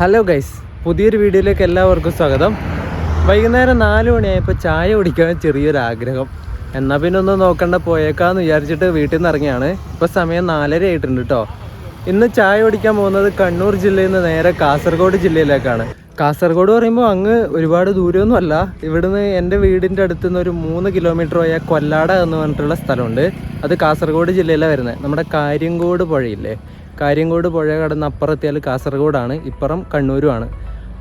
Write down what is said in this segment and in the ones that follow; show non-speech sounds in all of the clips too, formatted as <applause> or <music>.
Hello guys പുതിയൊരു വീഡിയോയിലേക്ക് എല്ലാവർക്കും സ്വാഗതം. വൈകുന്നേരം നാല് മണിയായപ്പോൾ ചായ കുടിക്കാൻ ചെറിയൊരു ആഗ്രഹം എന്നാൽ പിന്നെ ഒന്ന് നോക്കണ്ട പോയേക്കാന്ന് വിചാരിച്ചിട്ട് വീട്ടിൽ നിന്ന് ഇറങ്ങിയാണ്. ഇപ്പോൾ സമയം നാലര ആയിട്ടുണ്ട് കേട്ടോ ഇന്ന് ചായ കുടിക്കാൻ പോകുന്നത് കണ്ണൂർ ജില്ലയിൽ നിന്ന് നേരെ കാസർഗോഡ് ജില്ലയിലേക്കാണ്. കാസർഗോഡ് പറയുമ്പോൾ അങ്ങ് ഒരുപാട് ദൂരമൊന്നും അല്ല. ഇവിടുന്ന് എന്റെ വീടിന്റെ അടുത്ത് നിന്ന് ഒരു മൂന്ന് കിലോമീറ്റർ പോയ കൊല്ലാട എന്ന് പറഞ്ഞിട്ടുള്ള സ്ഥലമുണ്ട്. അത് കാസർഗോഡ് ജില്ലയിലാണ് വരുന്നത്. നമ്മുടെ കാര്യങ്കോട് പുഴയില്ലേ? കാര്യങ്കോട് പുഴ കടന്ന് അപ്പുറത്തിയാൽ കാസർഗോഡാണ് ഇപ്പുറം കണ്ണൂരുമാണ്.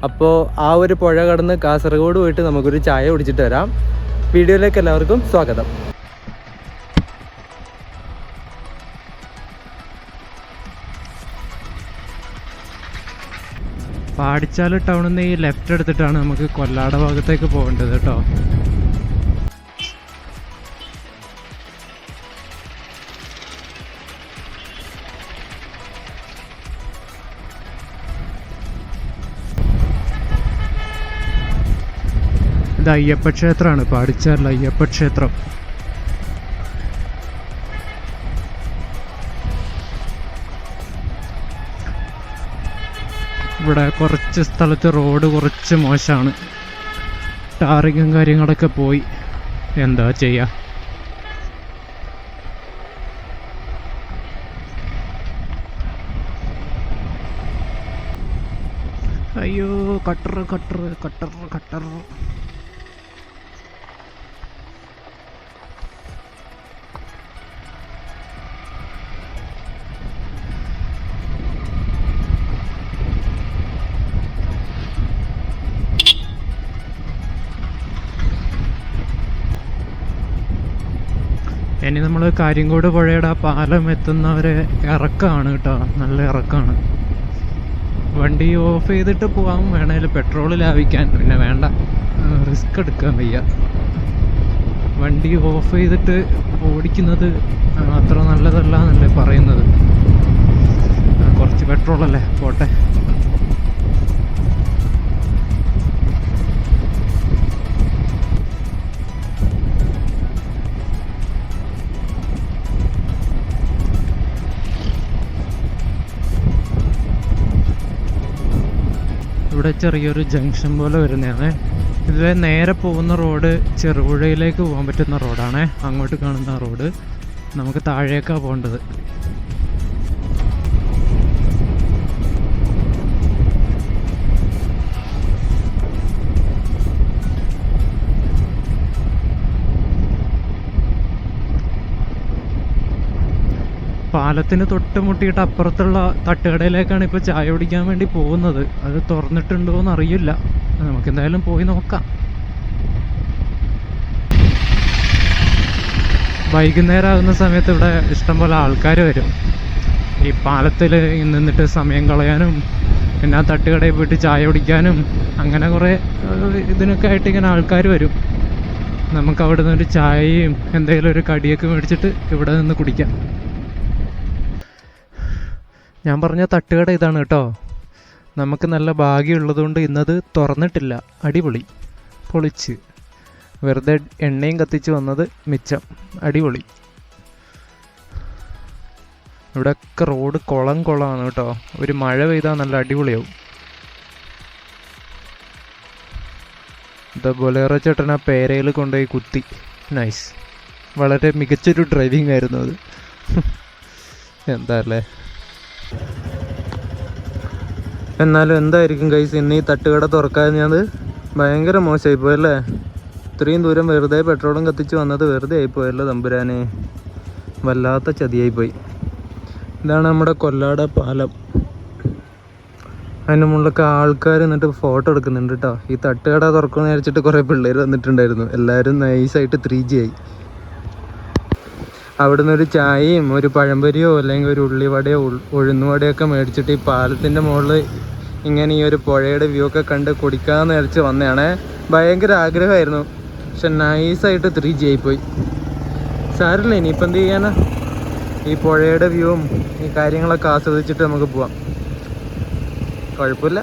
അപ്പോൾ ആ ഒരു പുഴ കടന്ന് കാസർഗോഡ് പോയിട്ട് നമുക്കൊരു ചായ കുടിച്ചിട്ട് വരാം. വീഡിയോയിലേക്ക് എല്ലാവർക്കും സ്വാഗതം. പാടിച്ചാൽ ടൗണിൽ നിന്ന് ഈ ലെഫ്റ്റ് എടുത്തിട്ടാണ് നമുക്ക് കൊല്ലാട ഭാഗത്തേക്ക് പോകേണ്ടത് കേട്ടോ. ഇത് അയ്യപ്പ ക്ഷേത്രമാണ്. പാടിച്ചാൽ അയ്യപ്പ ക്ഷേത്രം. ഇവിടെ കുറച്ച് സ്ഥലത്ത് റോഡ് കുറച്ച് മോശമാണ്. ടാറിങ്ങും കാര്യങ്ങളൊക്കെ പോയി. എന്താ ചെയ്യാ? അയ്യോ കട്ടർ കട്ടർ കട്ടർ കട്ടർ ഇനി നമ്മൾ കാര്യങ്കോട് പുഴയുടെ പാലം എത്തുന്നവരെ ഇറക്കമാണ് കേട്ടോ. നല്ല ഇറക്കമാണ് വണ്ടി ഓഫ് ചെയ്തിട്ട് പോകാം വേണേൽ പെട്രോൾ ലാഭിക്കാൻ. പിന്നെ വേണ്ട. റിസ്ക് എടുക്കാൻ വയ്യ. വണ്ടി ഓഫ് ചെയ്തിട്ട് ഓടിക്കുന്നത് അത്ര നല്ലതല്ല എന്നല്ലേ പറയുന്നത് കുറച്ച് പെട്രോളല്ലേ പോട്ടെ. ഇവിടെ ചെറിയൊരു ജംഗ്ഷൻ പോലെ വരുന്നതാണ്. ഇതിലെ നേരെ പോകുന്ന റോഡ് ചെറുപുഴയിലേക്ക് പോകാൻ പറ്റുന്ന റോഡാണ്. അങ്ങോട്ട് കാണുന്ന റോഡ്. നമുക്ക് താഴേക്കാണ് പോകേണ്ടത്. പാലത്തിന് തൊട്ട് മുട്ടിയിട്ട് അപ്പുറത്തുള്ള തട്ടുകടയിലേക്കാണ് ഇപ്പോൾ ചായ കുടിക്കാൻ വേണ്ടി പോകുന്നത്. അത് തുറന്നിട്ടുണ്ടോ എന്ന് അറിയില്ല നമുക്ക് എന്തായാലും പോയി നോക്കാം. വൈകുന്നേരം ആകുന്ന സമയത്ത് ഇവിടെ ഇഷ്ടംപോലെ ആൾക്കാർ വരും. ഈ പാലത്തിൽ നിന്നിട്ട് സമയം കളയാനും പിന്നെ ആ തട്ടുകടയിൽ പോയിട്ട് ചായ കുടിക്കാനും അങ്ങനെ കുറേ ഇതിനൊക്കെ ആയിട്ട് ഇങ്ങനെ ആൾക്കാർ വരും. നമുക്ക് അവിടെ നിന്ന് ഒരു ചായയും എന്തെങ്കിലും ഒരു കടിയൊക്കെ മേടിച്ചിട്ട് ഇവിടെ നിന്ന് കുടിക്കാം. ഞാൻ പറഞ്ഞ തട്ടുകട ഇതാണ് കേട്ടോ. നമുക്ക് നല്ല ഭാഗ്യമുള്ളതുകൊണ്ട് ഇന്നത് തുറന്നിട്ടില്ല. അടിപൊളി. പൊളിച്ച്. വെറുതെ എണ്ണയും കത്തിച്ച് വന്നത് മിച്ചം. അടിപൊളി. ഇവിടെയൊക്കെ റോഡ് കുളം കുളമാണ് കേട്ടോ. ഒരു മഴ പെയ്താൽ നല്ല അടിപൊളിയാവും. ബൊലേറ ചേട്ടൻ ആ പേരയിൽ കൊണ്ടുപോയി കുത്തി. നൈസ് വളരെ മികച്ചൊരു ഡ്രൈവിംഗ് ആയിരുന്നു അത്. <laughs> എന്താ അല്ലേ? എന്നാലും എന്തായിരിക്കും കൈസ് ഇന്ന് ഈ തട്ടുകട തുറക്കാഞ്ഞത് ഭയങ്കര മോശമായി പോയല്ലേ ഇത്രയും ദൂരം വെറുതെ പെട്രോളും കത്തിച്ച് വന്നത് വെറുതെ ആയിപ്പോയല്ലോ തമ്പുരാനെ. വല്ലാത്ത ചതിയായിപ്പോയി. ഇതാണ് നമ്മുടെ കൊല്ലാട പാലം. അതിന്റെ മുകളിലൊക്കെ ആൾക്കാർ എന്നിട്ട് ഫോട്ടോ എടുക്കുന്നുണ്ട് കേട്ടോ ഈ തട്ടുകട തുറക്കുമെന്ന് വിചാരിച്ചിട്ട് കുറേ പിള്ളേർ വന്നിട്ടുണ്ടായിരുന്നു. എല്ലാവരും നൈസായിട്ട് ത്രീ ജി ആയി. അവിടുന്ന് ഒരു ചായയും ഒരു പഴംപൊരിയോ അല്ലെങ്കിൽ ഒരു ഉള്ളിവടയോ ഉഴുന്നുവടയോ ഒക്കെ മേടിച്ചിട്ട് ഈ പാലത്തിന്റെ മുകളിൽ ഇങ്ങനെ ഈ ഒരു പുഴയുടെ വ്യൂ ഒക്കെ കണ്ട് കുടിക്കാമെന്ന് വിചാരിച്ച് വന്നതാണ്. ഭയങ്കര ആഗ്രഹമായിരുന്നു. പക്ഷെ നൈസായിട്ട് ത്രീ ആയിപ്പോയി. സാരില്ല ഇനിയിപ്പോൾ എന്ത് ചെയ്യാനാ? ഈ പുഴയുടെ വ്യൂവും ഈ കാര്യങ്ങളൊക്കെ ആസ്വദിച്ചിട്ട് നമുക്ക് പോവാം. കുഴപ്പമില്ല.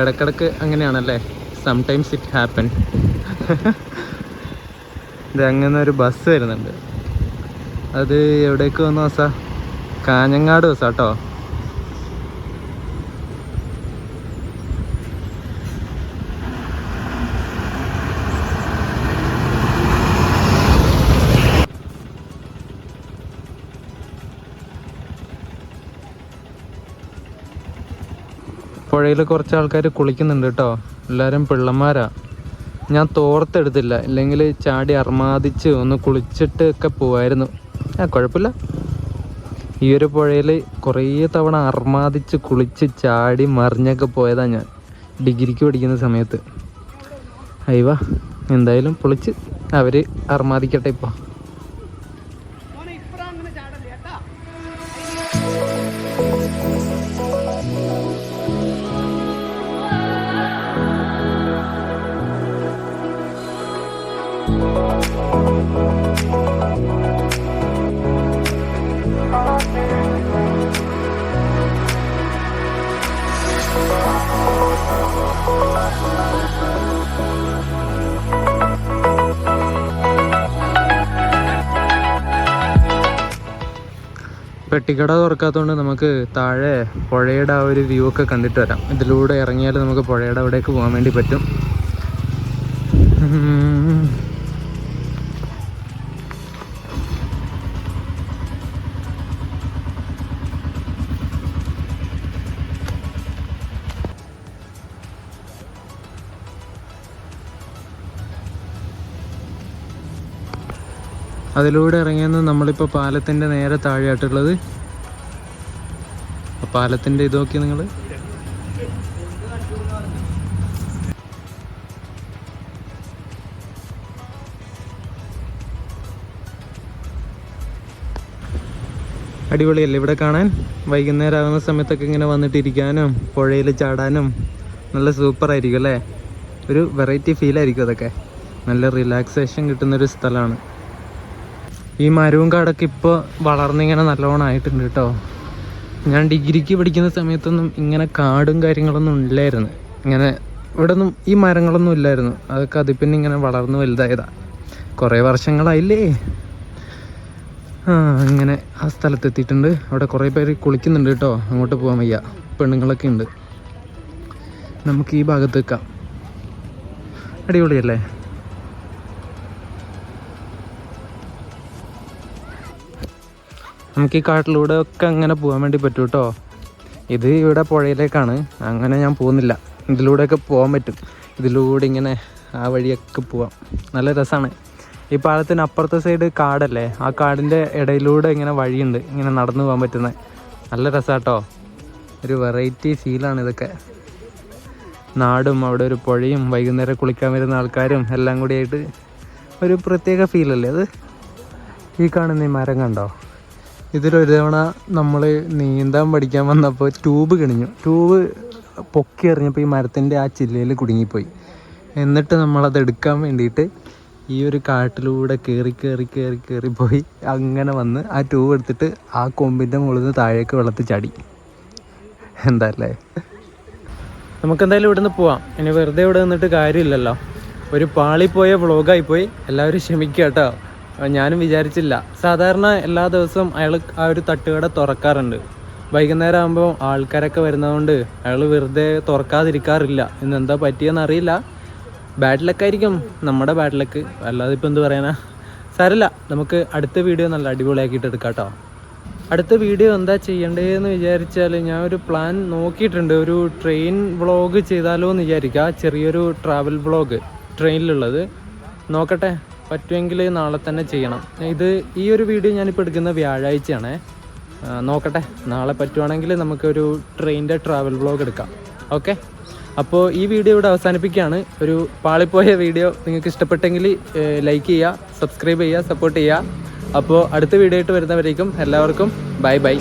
ഇടക്കിടക്ക് അങ്ങനെയാണല്ലേ? സംടൈംസ് ഇറ്റ് ഹാപ്പൻ ഇത് അങ്ങനെ ഒരു ബസ് വരുന്നുണ്ട്. അത് എവിടേക്ക് വന്നു ബസ്സാ കാഞ്ഞങ്ങാട് ബസ് കേട്ടോ പുഴയിൽ കുറച്ച് ആൾക്കാർ കുളിക്കുന്നുണ്ട് കേട്ടോ എല്ലാവരും പിള്ളന്മാരാണ് ഞാൻ തോർത്തെടുത്തില്ല. ഇല്ലെങ്കിൽ ചാടി അർമാദിച്ച് ഒന്ന് കുളിച്ചിട്ട് ഒക്കെ പോവായിരുന്നു. ആ കുഴപ്പമില്ല. ഈ ഒരു പുഴയിൽ കുറേ തവണ അർമാദിച്ച് കുളിച്ച് ചാടി മറിഞ്ഞൊക്കെ പോയതാണ് ഞാൻ. ഡിഗ്രിക്ക് പഠിക്കുന്ന സമയത്ത്. അയ്യവാ എന്തായാലും പൊളിച്ച് അവർ അർമാദിക്കട്ടെ ഇപ്പോൾ പെട്ടിക്കട തുറക്കാത്തതുകൊണ്ട് നമുക്ക് താഴെ പുഴയുടെ ആ ഒരു വ്യൂ ഒക്കെ കണ്ടിട്ട് വരാം. ഇതിലൂടെ ഇറങ്ങിയാൽ നമുക്ക് പുഴയുടെ അവിടേക്ക് പോകാൻ വേണ്ടി പറ്റും. അതിലൂടെ ഇറങ്ങിയെന്ന് നമ്മളിപ്പോൾ പാലത്തിന്റെ നേരെ താഴെയായിട്ടുള്ളത്. പാലത്തിന്റെ ഇതൊക്കെ നിങ്ങൾ അടിപൊളിയല്ലേ ഇവിടെ കാണാൻ? വൈകുന്നേരം ആകുന്ന സമയത്തൊക്കെ ഇങ്ങനെ വന്നിട്ടിരിക്കാനും പുഴയിൽ ചാടാനും നല്ല സൂപ്പർ ആയിരിക്കും അല്ലേ? ഒരു വെറൈറ്റി ഫീലായിരിക്കും അതൊക്കെ. നല്ല റിലാക്സേഷൻ കിട്ടുന്നൊരു സ്ഥലമാണ്. ഈ മരവും കാടൊക്കെ ഇപ്പോൾ വളർന്നിങ്ങനെ നല്ലോണം ആയിട്ടുണ്ട് കേട്ടോ ഞാൻ ഡിഗ്രിക്ക് പഠിക്കുന്ന സമയത്തൊന്നും ഇങ്ങനെ കാടും കാര്യങ്ങളൊന്നും ഇല്ലായിരുന്നു. ഇങ്ങനെ ഇവിടെ ഒന്നും ഈ മരങ്ങളൊന്നും ഇല്ലായിരുന്നു. അതൊക്കെ അതിൽ പിന്നെ ഇങ്ങനെ വളർന്നു വലുതായതാ. കുറേ വർഷങ്ങളായില്ലേ? ആ ഇങ്ങനെ ആ സ്ഥലത്ത് എത്തിയിട്ടുണ്ട് അവിടെ കുറേ പേര് കുളിക്കുന്നുണ്ട് കേട്ടോ അങ്ങോട്ട് പോകാൻ വയ്യ. പെണ്ണുങ്ങളൊക്കെ ഉണ്ട്. നമുക്ക് ഈ ഭാഗത്ത് നിൽക്കാം അടിപൊളിയല്ലേ? നമുക്ക് ഈ കാട്ടിലൂടെ ഒക്കെ അങ്ങനെ പോകാൻ വേണ്ടി പറ്റും കേട്ടോ ഇത് ഇവിടെ പുഴയിലേക്കാണ്. അങ്ങനെ ഞാൻ പോകുന്നില്ല. ഇതിലൂടെയൊക്കെ പോകാൻ പറ്റും. ഇതിലൂടെ ഇങ്ങനെ ആ വഴിയൊക്കെ പോവാം. നല്ല രസമാണ് ഈ പാലത്തിന് അപ്പുറത്തെ സൈഡ് കാടല്ലേ? ആ കാടിന്റെ ഇടയിലൂടെ ഇങ്ങനെ വഴിയുണ്ട്. ഇങ്ങനെ നടന്നു പോകാൻ പറ്റുന്നത് നല്ല രസമാട്ടോ ഒരു വെറൈറ്റി ഫീലാണ് ഇതൊക്കെ. നാടും അവിടെ ഒരു പുഴയും വൈകുന്നേരം കുളിക്കാൻ വരുന്ന ആൾക്കാരും എല്ലാം കൂടിയായിട്ട് ഒരു പ്രത്യേക ഫീലല്ലേ അത്? ഈ കാണുന്ന ഈ മരം കണ്ടോ? ഇതിലൊരു തവണ നമ്മൾ നീന്താൻ പഠിക്കാൻ വന്നപ്പോൾ ട്യൂബ് കിണിഞ്ഞു. ട്യൂബ് പൊക്കി എറിഞ്ഞപ്പോൾ ഈ മരത്തിന്റെ ആ ചില്ലയിൽ കുടുങ്ങിപ്പോയി. എന്നിട്ട് നമ്മളത് എടുക്കാൻ വേണ്ടിയിട്ട് ഈ ഒരു കാട്ടിലൂടെ കയറി കയറി കയറി കയറി പോയി അങ്ങനെ വന്ന് ആ ട്യൂബ് എടുത്തിട്ട് ആ കൊമ്പിന്റെ മുകളിൽ നിന്ന് താഴേക്ക് വെള്ളത്തിൽ ചാടി. എന്താ അല്ലേ നമുക്ക് എന്തായാലും ഇവിടെ നിന്ന് പോവാം. ഇനി വെറുതെ ഇവിടെ നിന്നിട്ട് കാര്യമില്ലല്ലോ. ഒരു പാളിപ്പോയ വ്ളോഗായി പോയി. എല്ലാവരും ക്ഷമിക്കുക കേട്ടോ. ഞാനും വിചാരിച്ചില്ല. സാധാരണ എല്ലാ ദിവസവും അയാൾ ആ ഒരു തട്ടുകട തുറക്കാറുണ്ട്. വൈകുന്നേരം ആകുമ്പോൾ ആൾക്കാരൊക്കെ വരുന്നതുകൊണ്ട് അയാൾ വെറുതെ തുറക്കാതിരിക്കാറില്ല. ഇന്ന് എന്താ പറ്റിയെന്ന് അറിയില്ല. ബാഡ് ലക്കായിരിക്കും നമ്മുടെ ബാഡ് ലക്ക് അല്ലാതെ ഇപ്പം എന്ത് പറയാനാ? സാരല്ല. നമുക്ക് അടുത്ത വീഡിയോ നല്ല അടിപൊളിയാക്കിയിട്ട് എടുക്കാം കേട്ടോ. അടുത്ത വീഡിയോ എന്താ ചെയ്യേണ്ടതെന്ന് വിചാരിച്ചാൽ ഞാൻ ഒരു പ്ലാൻ നോക്കിയിട്ടുണ്ട്. ഒരു ട്രെയിൻ വ്ളോഗ് ചെയ്താലോ എന്ന് വിചാരിക്കുക ചെറിയൊരു ട്രാവൽ വ്ളോഗ് ട്രെയിനിലുള്ളത് നോക്കട്ടെ. പറ്റുമെങ്കിൽ നാളെ തന്നെ ചെയ്യണം. ഇത് ഈ ഒരു വീഡിയോ ഞാനിപ്പോൾ എടുക്കുന്ന വ്യാഴാഴ്ചയാണ്. നോക്കട്ടെ. നാളെ പറ്റുവാണെങ്കിൽ നമുക്കൊരു ട്രെയിനിന്റെ ട്രാവൽ ബ്ലോഗ് എടുക്കാം. ഓക്കെ അപ്പോൾ ഈ വീഡിയോ ഇവിടെ അവസാനിപ്പിക്കുകയാണ്. ഒരു പാളിപ്പോയ വീഡിയോ നിങ്ങൾക്ക് ഇഷ്ടപ്പെട്ടെങ്കിൽ ലൈക്ക് ചെയ്യുക സബ്സ്ക്രൈബ് ചെയ്യുക സപ്പോർട്ട് ചെയ്യുക. അപ്പോൾ അടുത്ത വീഡിയോ ആയിട്ട് വരുന്നവരേക്കും എല്ലാവർക്കും ബൈ ബൈ